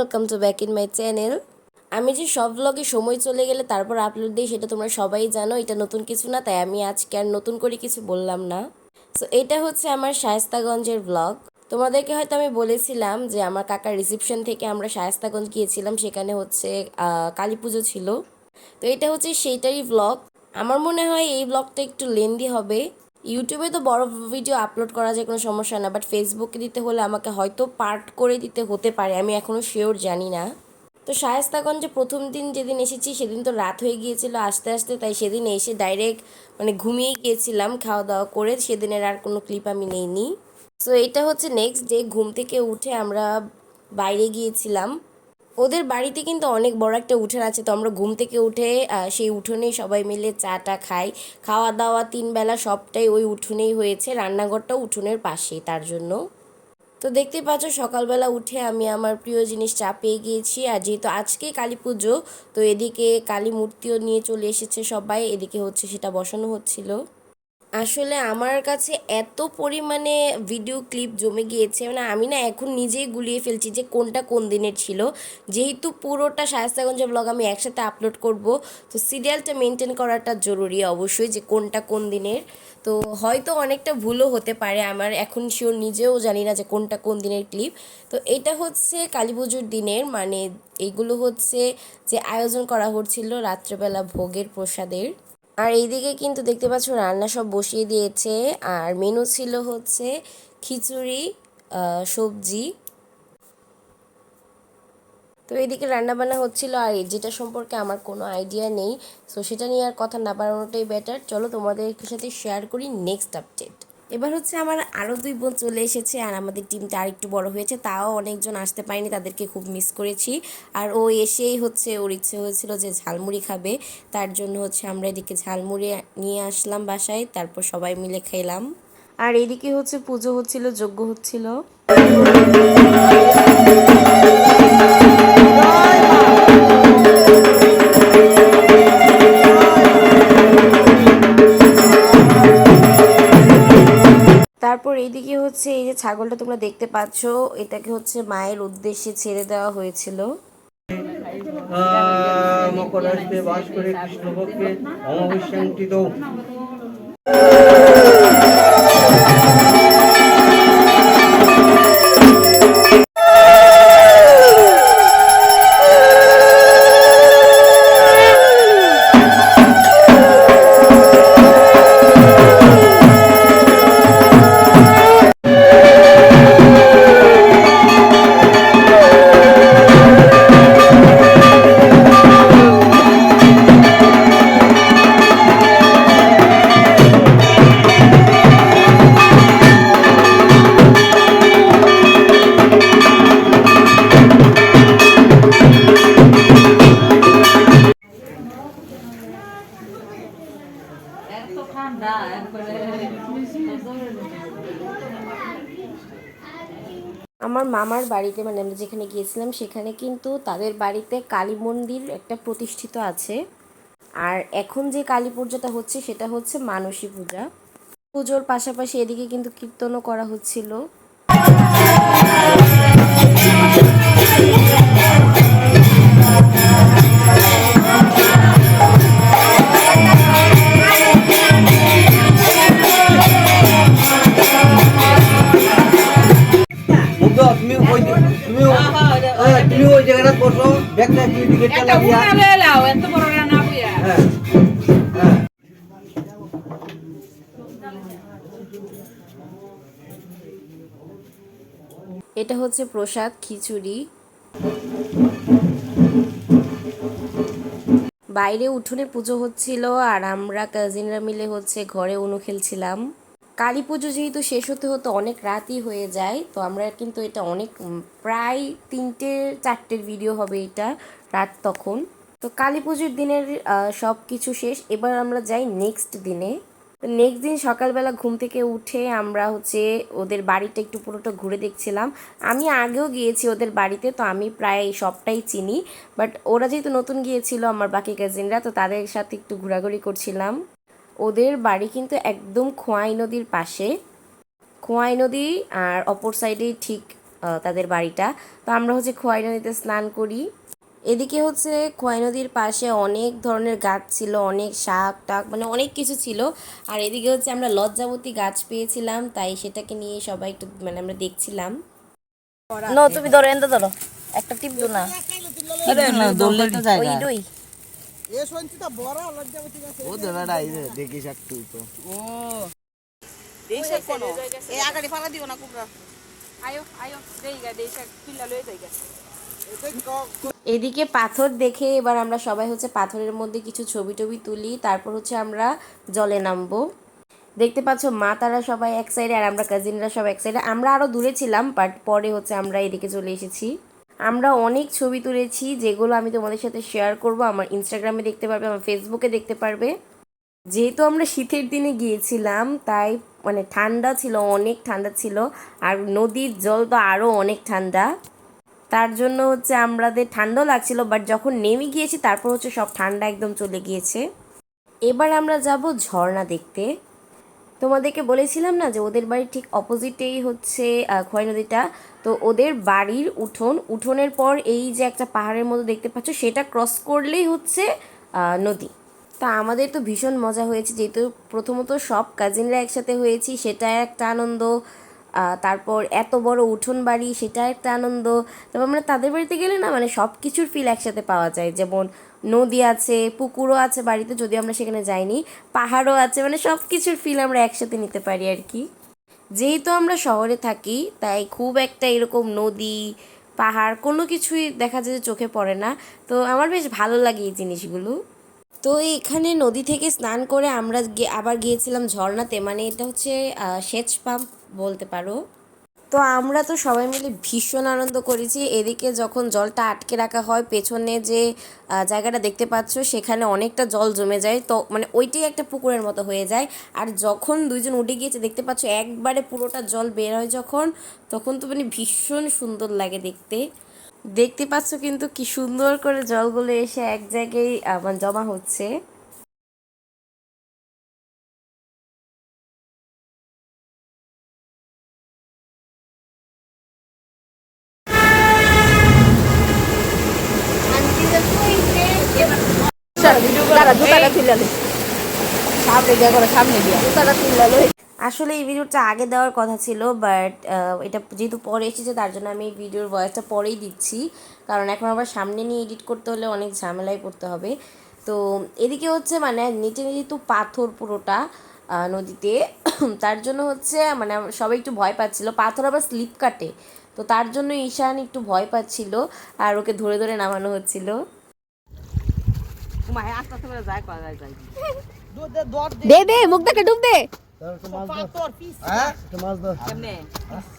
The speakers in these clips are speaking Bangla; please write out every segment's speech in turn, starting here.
Welcome to back in my channel আমি যে সব ব্লগে সময় চলে গেলে তারপর আপলোড দিই, সেটা তোমরা সবাই জানো, এটা নতুন কিছু না, তাই আমি আজকে আর নতুন করে কিছু বললাম না। সো এটা হচ্ছে আমার শায়স্তাগঞ্জের ব্লগ তোমাদেরকে হয়তো আমি বলেছিলাম যে আমার কাকার রিসেপশন থেকে আমরা শায়স্তাগঞ্জ গিয়েছিলাম, সেখানে হচ্ছে কালী পুজো ছিল। তো এটা হচ্ছে সেইটারই ব্লগ আমার মনে হয় এই ব্লগটা একটু লেন্দি হবে। ইউটিউবে তো বড় ভিডিও আপলোড করা যায়, কোনো সমস্যা না। বাট ফেসবুকে দিতে হলে আমাকে হয়তো পার্ট করে দিতে হতে পারে, আমি এখনও শিওর জানি না। তো শায়েস্তাগঞ্জে প্রথম দিন যেদিন এসেছি, সেদিন তো রাত হয়ে গিয়েছিল আস্তে আস্তে, তাই সেদিন এসে ডাইরেক্ট মানে ঘুমিয়ে গিয়েছিলাম খাওয়া দাওয়া করে সেদিনের আর কোনো ক্লিপ আমি নেইনি। সো এটা হচ্ছে নেক্সট ডে ঘুম থেকে উঠে আমরা বাইরে গিয়েছিলাম। ওদের বাড়িতে কিন্তু অনেক বড় একটা উঠোন আছে। তো আমরা ঘুম থেকে উঠে সেই উঠোনেই সবাই মিলে চাটা খাই। খাওয়া দাওয়া তিন বেলা সবটাই ওই উঠোনেই হয়েছে। রান্নাঘরটাও উঠোনের পাশেই তার জন্য। তো দেখতে পাচ্ছ, সকালবেলা উঠে আমি আমার প্রিয় জিনিস চা পেয়ে গিয়েছি। আর যেহেতু আজকে কালী পুজো, তো এদিকে কালী মূর্তিও নিয়ে চলে এসেছে সবাই। এদিকে হচ্ছে সেটা বসানো হচ্ছিল। আসলে আমার কাছে এত পরিমাণে ভিডিও ক্লিপ জমে গিয়েছে মানে আমি না এখন নিজেই গুলিয়ে ফেলছি যে কোনটা কোন দিনের ছিল। যেহেতু পুরোটা শায়স্তাগঞ্জের ব্লগ আমি একসাথে আপলোড করব, তো সিরিয়ালটা মেনটেন করাটা জরুরি অবশ্যই যে কোনটা কোন দিনের। তো হয়তো অনেকটা ভুলও হতে পারে, আমার এখন শিওর নিজেও জানি না যে কোনটা কোন দিনের ক্লিপ তো এটা হচ্ছে কালী পুজোর দিনের মানে এইগুলো হচ্ছে যে আয়োজন করা হচ্ছিল রাত্রেবেলা ভোগের প্রসাদের। আর এইদিকে কিন্তু দেখতে পাচ্ছ রান্না সব বসিয়ে দিয়েছে। আর মেনু ছিল হচ্ছে খিচুড়ি সবজি। তো এইদিকে রান্নাবান্না হচ্ছিল আর যেটা সম্পর্কে আমার কোনো আইডিয়া নেই সো সেটা নিয়ে আর কথা না বাড়ানোটাই বেটার চলো তোমাদের সাথে শেয়ার করি নেক্সট আপডেট এবার হচ্ছে আমার আরও দুই বোন চলে এসেছে আর আমাদের টিমটা আর একটু বড় হয়েছে, তাও অনেকজন আসতে পারেনি, তাদেরকে খুব মিস করেছি। আর ও এসেই হচ্ছে ওর ইচ্ছে হয়েছিল যে ঝালমুড়ি খাবে, তার জন্য হচ্ছে আমরা এদিকে ঝালমুড়ি নিয়ে আসলাম বাসায়, তারপর সবাই মিলে খেলাম। আর এদিকে হচ্ছে পুজো হচ্ছিল, যজ্ঞ হচ্ছিল। এইদিকে হচ্ছে এই যে ছাগলটা তোমরা দেখতে পাচ্ছ, এটাকে হচ্ছে মায়ের উদ্দেশ্যে ছেড়ে দেওয়া হয়েছিল। বাস করে ঠান্ডা আমার মামার বাড়িতে মানে আমরা যেখানে গিয়েছিলাম, সেখানে কিন্তু তাদের বাড়িতে কালী মন্দির একটা প্রতিষ্ঠিত আছে। আর এখন যে কালী পূজাটা হচ্ছে, সেটা হচ্ছে মানসী পূজা। পুজোর পাশাপাশি এদিকে কিন্তু কীর্তনও করা হচ্ছিল। মুগ্ধ তুমি ওই তুমি হ্যাঁ, তুমি ওই জায়গাটা বসো লাও এত বড় রান্না বুয়া হ্যাঁ হ্যাঁ। এটা হচ্ছে প্রসাদ খিচুড়ি। বাইরে উঠোনে পুজো হচ্ছিল আর আমরা কাজিনরা মিলে হচ্ছে ঘরে অনু খেলছিলাম কালী পুজো যেহেতু শেষ হতে হতে অনেক রাতই হয়ে যায়, তো আমরা কিন্তু এটা অনেক প্রায় তিনটে চারটের ভিডিও হবে এটা রাত তখন। তো কালী পুজোর দিনের সব কিছু শেষ। এবার আমরা যাই নেক্সট দিনে। তো নেক্সট দিন সকালবেলা ঘুম থেকে উঠে আমরা হচ্ছে ওদের বাড়িটা একটু পুরোটা ঘুরে দেখছিলাম। আমি আগেও গিয়েছি ওদের বাড়িতে, তো আমি প্রায় সবটাই চিনি। বাট ওরা যেহেতু নতুন গিয়েছিল, আমার বাকি কাজিনরা তো তাদের সাথে একটু ঘোরাঘুরি করছিলাম। ওদের বাড়ি কিন্তু একদম খোয়াই নদীর পাশে। খোয়াই নদী আর অপর সাইডে ঠিক তাদের বাড়িটা। তো আমরা হচ্ছে খোয়াই নদীতে স্নান করি। এদিকে হচ্ছে খোয়াই নদীর পাশে অনেক ধরনের গাছ ছিল অনেক শাক টাক মানে অনেক কিছু ছিল। আর এদিকে হচ্ছে আমরা লজ্জাবতী গাছ পেয়েছিলাম তাই সেটাকে নিয়ে সবাই একটু মানে আমরা দেখছিলাম। নো তুমি ধরো এনতে ধরো। একটা টিপ দো না। দৌড়লে তো ওই দুই ও দেবাটা এই যে দেখিস একটু তো। আয়ো আয়ো দেই গা দেই কিলা লয়ে যাই গা। এদিকে পাথর দেখে এবার আমরা সবাই হচ্ছে পাথরের মধ্যে কিছু ছবি টবি তুলি তারপর হচ্ছে আমরা জলে নামবো। দেখতে পাচ্ছ মা তারা সবাই এক সাইডে আর আমরা কাজিনরা সব এক সাইডে আমরা আরও দূরে ছিলাম বাট পরে হচ্ছে আমরা এদিকে চলে এসেছি। আমরা অনেক ছবি তুলেছি, যেগুলো আমি তোমাদের সাথে শেয়ার করব। আমার ইনস্টাগ্রামে দেখতে পারবে, আমার ফেসবুকে দেখতে পারবে। যেহেতু আমরা শীতের দিনে গিয়েছিলাম, তাই মানে ঠান্ডা ছিল, অনেক ঠান্ডা ছিল, আর নদীর জল তো আরও অনেক ঠান্ডা। তার জন্য হচ্ছে আমাদের ঠান্ডাও লাগছিল বাট যখন নেমে গিয়েছি, তারপর হচ্ছে সব ঠান্ডা একদম চলে গিয়েছে। এবার আমরা যাব ঝর্ণা দেখতে। তোমাদেরকে বলেছিলাম না যে ওদের বাড়ির ঠিক অপোজিটেই হচ্ছে খোয়াই নদীটা? তো ওদের বাড়ির উঠোন, উঠোনের পর এই যে একটা পাহাড়ের মতো দেখতে পাচ্ছ, সেটা ক্রস করলেই হচ্ছে নদী। তা আমাদের তো ভীষণ মজা হয়েছে, যেহেতু প্রথমত সব কাজিনরা একসাথে হয়েছি সেটা একটা আনন্দ। তারপর এত বড় উঠোন বাড়ি সেটা একটা আনন্দ। তারপর আমরা তাদের বাড়িতে গেলে না মানে সব কিছুর ফিল একসাথে পাওয়া যায়। যেমন নদী আছে, পুকুরও আছে বাড়িতে, যদিও আমরা সেখানে যাইনি। পাহাড়ও আছে মানে সব কিছুর ফিল আমরা একসাথে নিতে পারি আর কি। যেহেতু আমরা শহরে থাকি, তাই খুব একটা এরকম নদী, পাহাড়, কোনো কিছুই দেখা যায় যে চোখে পড়ে না। তো আমার বেশ ভালো লাগে এই জিনিসগুলো। তো এখানে নদী থেকে স্নান করে আমরা আবার গিয়েছিলাম ঝর্ণাতে মানে এটা হচ্ছে সেচ পাম্প বলতে পারো। তো আমরা তো সবাই মিলে ভীষণ আনন্দ করেছি। এদিকে যখন জলটা আটকে রাখা হয়, পেছনে যে জায়গাটা দেখতে পাচ্ছ, সেখানে অনেকটা জল জমে যায়। তো মানে ওইটাই একটা পুকুরের মতো হয়ে যায়। আর যখন দুইজন উঠে গিয়েছে, দেখতে পাচ্ছ একবারে পুরোটা জল বের হয় যখন, তখন তো মানে ভীষণ সুন্দর লাগে দেখতে। দেখতে পাচ্ছ কিন্তু কি সুন্দর করে জলগুলো এসে এক জায়গায় আসলে এই ভিডিওটা আগে দেওয়ার কথা ছিল বাট এটা যেহেতু পরে এসেছে তার জন্য আমি এই ভিডিওর ভয়েসটা পরেই দিচ্ছি। কারণ এখন আবার সামনে নিয়ে এডিট করতে হলে অনেক ঝামেলায় পড়তে হবে। তো এদিকে হচ্ছে মানে নিচে যেহেতু পাথর পুরোটা নদীতে তার জন্য হচ্ছে মানে সবাই একটু ভয় পাচ্ছিল। পাথর আবার স্লিপ কাটে তো তার জন্য ঈশান একটু ভয় পাচ্ছিল আর ওকে ধরে ধরে নামানো হচ্ছিল মাহে আস্তে আস্তে করে যায় করা যায় যায় দে। দে মুখ দেখে ডুব দে। হ্যাঁ? তো মাছ ধর। কেমনে?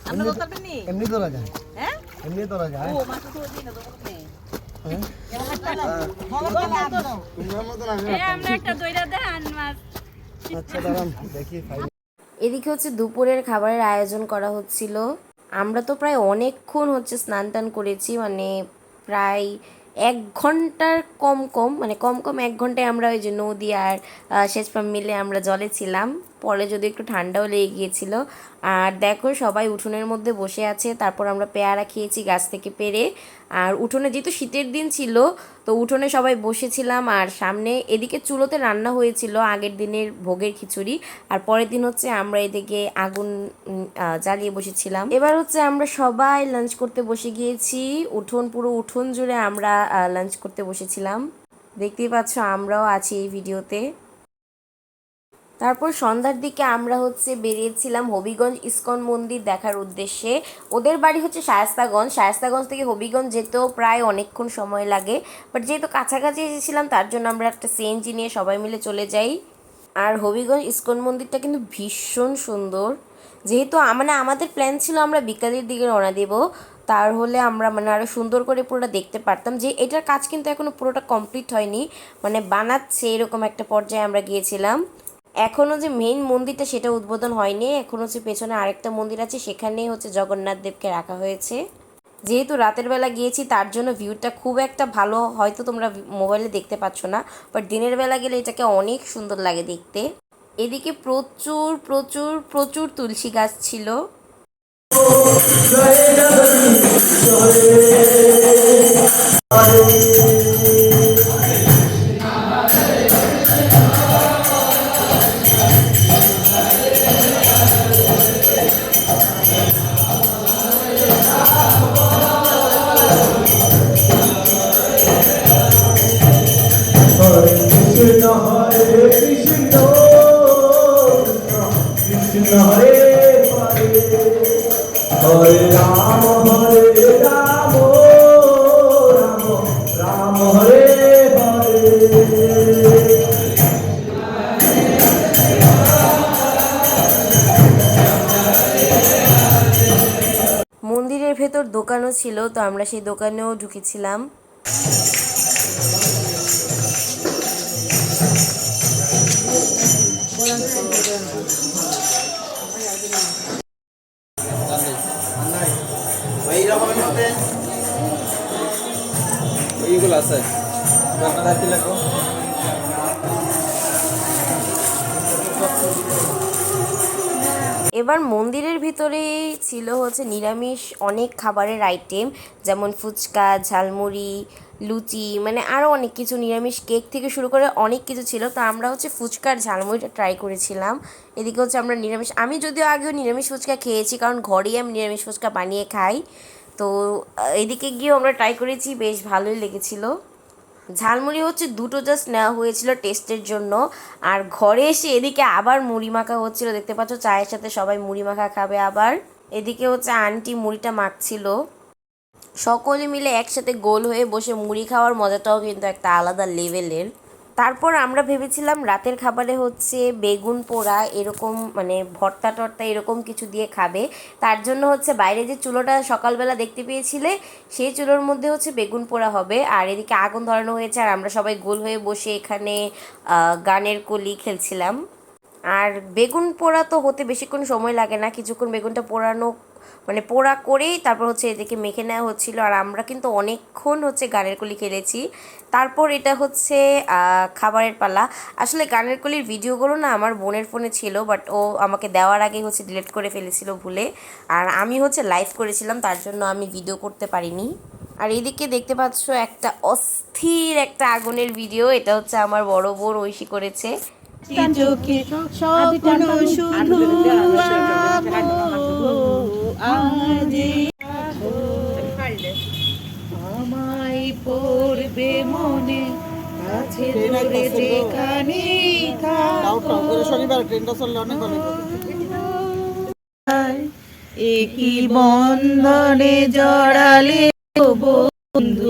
আমরা তো পারবেন নি এমনি ধরা যায়। হ্যাঁ? এমনি ধরা যায়। ও মাছ তো দিন না তো কেমনে তোমার মতো না এ আমরা একটা দইরা দেন মাছ। আচ্ছা ফাইন এদিকে হচ্ছে দুপুরের খাবারের আয়োজন করা হচ্ছিল। আমরা তো প্রায় অনেকক্ষণ হচ্ছে স্নান টান করেছি মানে প্রায় এক ঘণ্টার কম কম মানে কম কম এক ঘন্টায় আমরা ওই যে নদী আর শেষ পাম্প মিলে আমরা জলে ছিলাম। পরে যদি একটু ঠান্ডাও লেগে গিয়েছিল। আর দেখো সবাই উঠোনের মধ্যে বসে আছে, তারপর আমরা পেয়ারা খেয়েছি গাছ থেকে পেরে। আর উঠোনে যেহেতু শীতের দিন ছিল, তো উঠোনে সবাই বসেছিলাম। আর সামনে এদিকে চুলোতে রান্না হয়েছিল আগের দিনের ভোগের খিচুড়ি। আর পরের দিন হচ্ছে আমরা এদিকে আগুন জ্বালিয়ে বসেছিলাম। এবার হচ্ছে আমরা সবাই লাঞ্চ করতে বসে গিয়েছি। উঠোন পুরো উঠোন জুড়ে আমরা লাঞ্চ করতে বসেছিলাম। দেখতেই পাচ্ছ আমরাও আছি এই ভিডিওতে তারপর সন্ধ্যার দিকে আমরা হচ্ছে বেরিয়েছিলাম হবিগঞ্জ ইস্কন মন্দির দেখার উদ্দেশ্যে। ওদের বাড়ি হচ্ছে শায়েস্তাগঞ্জ। শায়েস্তাগঞ্জ থেকে হবিগঞ্জ যেতেও প্রায় অনেকক্ষণ সময় লাগে। বাট যেহেতু কাছাকাছি এসেছিলাম, তার জন্য আমরা একটা সিএনজি নিয়ে সবাই মিলে চলে যাই। আর হবিগঞ্জ ইস্কন মন্দিরটা কিন্তু ভীষণ সুন্দর। যেহেতু মানে আমাদের প্ল্যান ছিল আমরা বিকালের দিকে রওনা দেব। তার হলে আমরা মানে আরও সুন্দর করে পুরোটা দেখতে পারতাম। যে এটার কাজ কিন্তু এখনও পুরোটা কমপ্লিট হয়নি। মানে বানাচ্ছে এরকম একটা পর্যায়ে আমরা গিয়েছিলাম। এখনও যে মেইন মন্দিরটা সেটা উদ্বোধন হয়নি এখন যে পেছনে আরেকটা মন্দির আছে সেখানেই হচ্ছে জগন্নাথ দেবকে রাখা হয়েছে যেহেতু রাতের বেলা গিয়েছি তার জন্য ভিউটা খুব একটা ভালো হয়তো তোমরা মোবাইলে দেখতে পাচ্ছ না বাট দিনের বেলা গেলে এটাকে অনেক সুন্দর লাগে দেখতে এদিকে প্রচুর প্রচুর প্রচুর তুলসী গাছ ছিল ভেতর দোকানও ছিল তো আমরা সেই দোকানেও ঢুকেছিলাম। এবার মন্দিরের ভিতরে ছিল হচ্ছে নিরামিষ অনেক খাবারের আইটেম যেমন ফুচকা, ঝালমুড়ি, লুচি মানে আরও অনেক কিছু, নিরামিষ কেক থেকে শুরু করে অনেক কিছু ছিল। তো আমরা হচ্ছে ফুচকার ঝালমুড়িটা ট্রাই করেছিলাম। এদিকে হচ্ছে আমরা নিরামিষ, আমি যদিও আগেও নিরামিষ ফুচকা খেয়েছি, কারণ ঘরেই আমি নিরামিষ ফুচকা বানিয়ে খাই। তো এদিকে গিয়েও আমরা ট্রাই করেছি, বেশ ভালোই লেগেছিলো। ঝালমুড়ি হচ্ছে দুটো জাস্ট নেওয়া হয়েছিল টেস্টের জন্য। আর ঘরে এসে এদিকে আবার মুড়ি মাখা হচ্ছিল। দেখতে পাচ্ছ চায়ের সাথে সবাই মুড়ি মাখা খাবে আবার। এদিকে হচ্ছে আন্টি মুড়িটা মাখছিল। সকলে মিলে একসাথে গোল হয়ে বসে মুড়ি খাওয়ার মজাটাও কিন্তু একটা আলাদা লেভেলের তারপর আমরা ভেবেছিলাম রাতের খাবারে হচ্ছে বেগুন পোড়া, এরকম মানে ভর্তা টর্তা এরকম কিছু দিয়ে খাবে। তার জন্য হচ্ছে বাইরে যে চুলোটা সকালবেলা দেখতে পেয়েছিলে, সেই চুলোর মধ্যে হচ্ছে বেগুন পোড়া হবে। আর এদিকে আগুন ধরানো হয়েছে, আর আমরা সবাই গোল হয়ে বসে এখানে গানের কলি খেলছিলাম। আর বেগুন পোড়া তো হতে বেশিক্ষণ সময় লাগে না, কিছুক্ষণ বেগুনটা পোড়ানো মানে পোড়া করেই তারপর হচ্ছে এদিকে মেখে নেওয়া হচ্ছিল। আর আমরা কিন্তু অনেকক্ষণ হচ্ছে গানের কলি খেলেছি। তারপর এটা হচ্ছে আহ, খাবারের পালা। আসলে গানের কলির ভিডিওগুলো না আমার বোনের ফোনে ছিল বাট ও আমাকে দেওয়ার আগে হচ্ছে ডিলিট করে ফেলেছিল ভুলে। আর আমি হচ্ছে লাইভ করেছিলাম তার জন্য আমি ভিডিও করতে পারিনি। আর এদিকে দেখতে পাচ্ছ একটা অস্থির একটা আগুনের ভিডিও এটা হচ্ছে আমার বড় বোন ঐশী করেছে। চোখে স্বপ্ন শুধু আজি আমায় পড়বে মনে কাছে ধরে যেখানে শনিবার ট্রেনটা চললে অনেক একই বন্ধনে জড়ালে বন্ধু?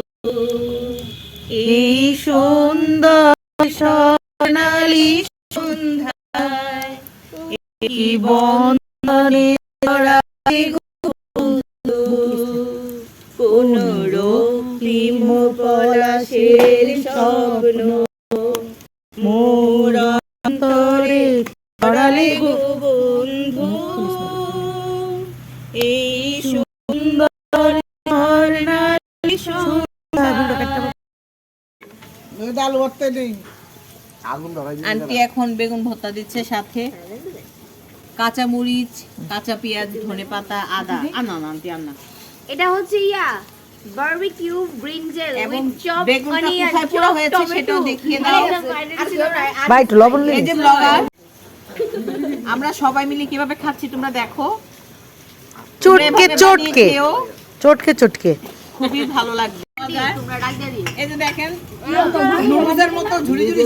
এই সুন্দর স্বর্ণালী সন্ধ্যায় একই বন্ধনে জড়ালে পলাশের স্বপ্ন। মোর অন্তরে জড়ালে গো বন্ধু। এই সুন্দর ডাল ভরতে নেই আন্টি এখন বেগুন ভর্তা দিচ্ছে সাথে। কাঁচা মরিচ কাঁচা পেঁয়াজ ধনে পাতা আদা আনা আন্টি আনা এটা হচ্ছে yeah. Barbecue brinjal with chop onion কোথায় হয়েছে সেটাও দেখিয়ে দাও। ভাই লবণ এই যে ব্লগার আমরা সবাই মিলে কীভাবে খাচ্ছি তোমরা দেখো। চটকে চটকে। চটকে চটকে। খুবই ভালো লাগবে। এই যে দেখেন মতো ঝুড়ি ঝুড়ি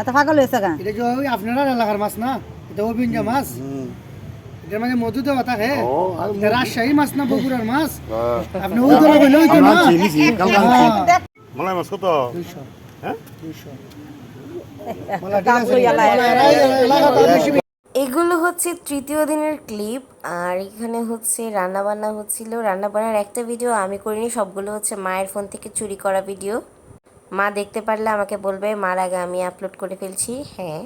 এত পাগল হয়েছে কেন? এটা কি আপনারা এলাকার মাছ না? এটা অভিঞ্জা মাছ। এটার মাঝে মধু দেওয়া থাকে রাজশাহী মাছ না বগুড়ার মাছ? আপনি ওই দলে বলে ওই তো না হ্যাঁ। মালাই মাছ কত? বেশি। এগুলো হচ্ছে তৃতীয় দিনের ক্লিপ আর এখানে হচ্ছে রান্না বান্না হচ্ছিল। রান্না বান্নার একটা ভিডিও আমি করিনি সবগুলো হচ্ছে মায়ের ফোন থেকে চুরি করা ভিডিও। মা দেখতে পারলে আমাকে বলবে মার আগে আমি আপলোড করে ফেলছি। হ্যাঁ।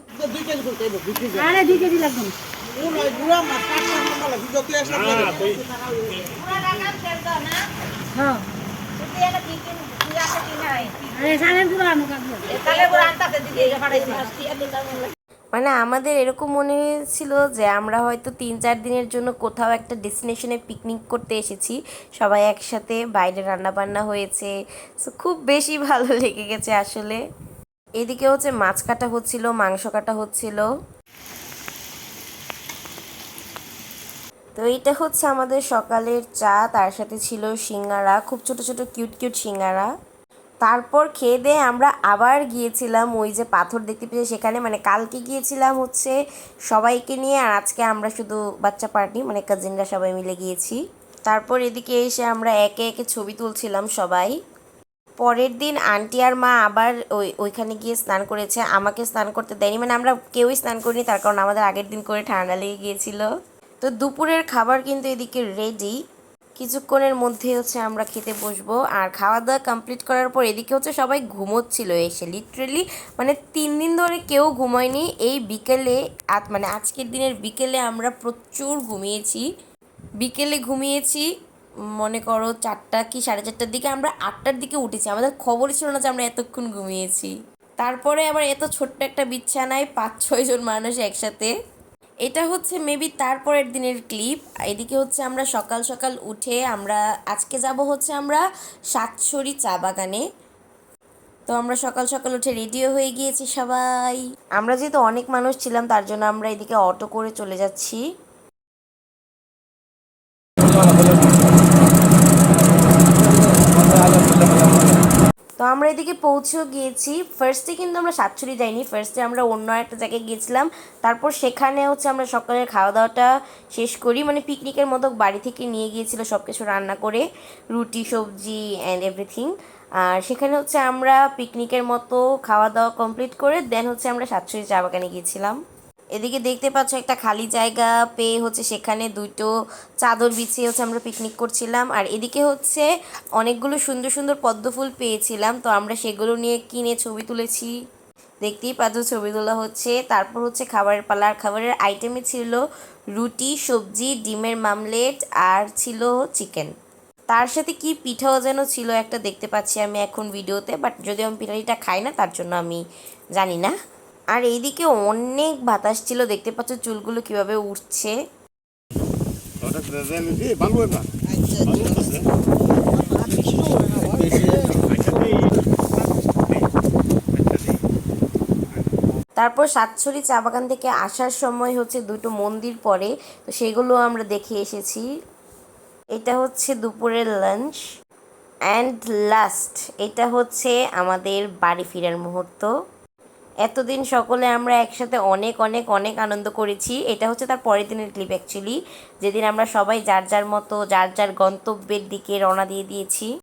মানে আমাদের এরকম মনে হয়েছিল যে আমরা হয়তো তিন চার দিনের জন্য কোথাও একটা ডেস্টিনেশনে পিকনিক করতে এসেছি। সবাই একসাথে বাইরে রান্না বান্না হয়েছে খুব বেশি ভালো লেগে গেছে আসলে। এদিকে হচ্ছে মাছ কাটা হচ্ছিল, মাংস কাটা হচ্ছিল। তো এইটা হচ্ছে আমাদের সকালের চা, তার সাথে ছিল সিঙ্গারা, খুব ছোট ছোট কিউট কিউট সিঙ্গারা। তারপর খেয়ে দিয়ে আমরা আবার গিয়েছিলাম ওই যে পাথর দেখতে পেয়েছি সেখানে মানে কালকে গিয়েছিলাম হচ্ছে সবাইকে নিয়ে আর আজকে আমরা শুধু বাচ্চা পার্টি মানে কাজিনরা সবাই মিলে গিয়েছি। তারপর এদিকে এসে আমরা একে একে ছবি তুলছিলাম সবাই। পরের দিন আন্টি আর মা আবার ওই, ওইখানে গিয়ে স্নান করেছে। আমাকে স্নান করতে দেয়নি মানে আমরা কেউই স্নান করিনি, তার কারণ আমাদের আগের দিন করে ঠান্ডা লেগে গিয়েছিল। তো দুপুরের খাবার কিন্তু এদিকে রেডি কিছুক্ষণের মধ্যে হচ্ছে আমরা খেতে বসবো। আর খাওয়া দাওয়া কমপ্লিট করার পর এদিকে হচ্ছে সবাই ঘুমোচ্ছিল এসে। লিটারেলি মানে তিন দিন ধরে কেউ ঘুমায়নি। এই বিকেলে মানে আজকের দিনের বিকেলে আমরা প্রচুর ঘুমিয়েছি। বিকেলে ঘুমিয়েছি, মনে করো চারটা কি সাড়ে চারটার দিকে আমরা আটটার দিকে উঠেছি। আমাদের খবরই ছিল না যে আমরা এতক্ষণ ঘুমিয়েছি। তারপরে আবার এত ছোট্ট একটা বিছানায় পাঁচ ছয় জন মানুষ একসাথে এটা হচ্ছে মেবি তারপরের দিনের ক্লিপ এদিকে হচ্ছে আমরা সকাল সকাল উঠে আমরা, আজকে যাব হচ্ছে আমরা সাতছড়ি চা বাগানে। তো আমরা সকাল সকাল উঠে রেডিও হয়ে গিয়েছি সবাই। আমরা যেহেতু অনেক মানুষ ছিলাম, তার জন্য আমরা এদিকে অটো করে চলে যাচ্ছি। তো আমরা এদিকে পৌঁছেও গিয়েছি। ফার্স্টে কিন্তু আমরা সাতছড়ি যাইনি। ফার্স্টে আমরা অন্য একটা জায়গায় গিয়েছিলাম। তারপর সেখানে হচ্ছে আমরা সকালের খাওয়া দাওয়াটা শেষ করি। মানে পিকনিকের মতো বাড়ি থেকে নিয়ে গিয়েছিল সব কিছু রান্না করে, রুটি, সবজি অ্যান্ড এভরিথিং আর সেখানে হচ্ছে আমরা পিকনিকের মতো খাওয়া দাওয়া কমপ্লিট করে দেন হচ্ছে আমরা সাতছড়ি চা বাগানে গিয়েছিলাম। এদিকে দেখতে পাচ্ছ একটা খালি জায়গা পেয়ে হচ্ছে সেখানে দুটো চাদর বিছিয়ে হচ্ছে আমরা পিকনিক করছিলাম। আর এদিকে হচ্ছে অনেকগুলো সুন্দর সুন্দর পদ্ম ফুল পেয়েছিলাম। তো আমরা সেগুলো নিয়ে কিনে ছবি তুলেছি। দেখতেই পাচ্ছ ছবি তোলা হচ্ছে। তারপর হচ্ছে খাবারের পালা। আর খাবারের আইটেমে ছিল রুটি, সবজি, ডিমের মামলেট আর ছিল চিকেন তার সাথে কি পিঠাও যেন ছিল একটা দেখতে পাচ্ছি আমি এখন ভিডিওতে। বাট যদি আমি পিঠাটিটা খাই না, তার জন্য আমি জানি না। আর এইদিকে অনেক বাতাস ছিল দেখতে পাচ্ছ চুলগুলো কীভাবে উঠছে তারপর সাতছড়ি চা বাগান থেকে আসার সময় হচ্ছে দুটো মন্দির পড়ে তো সেগুলো আমরা দেখে এসেছি। এটা হচ্ছে দুপুরের লাঞ্চ অ্যান্ড লাস্ট এটা হচ্ছে আমাদের বাড়ি ফেরার মুহূর্ত। এতদিন সকলে আমরা একসাথে অনেক অনেক অনেক আনন্দ করেছি। এটা হচ্ছে তার পরের দিনের ক্লিপ অ্যাকচুয়ালি যেদিন আমরা সবাই যার যার মতো, যার যার গন্তব্যের দিকে রওনা দিয়ে দিয়েছি।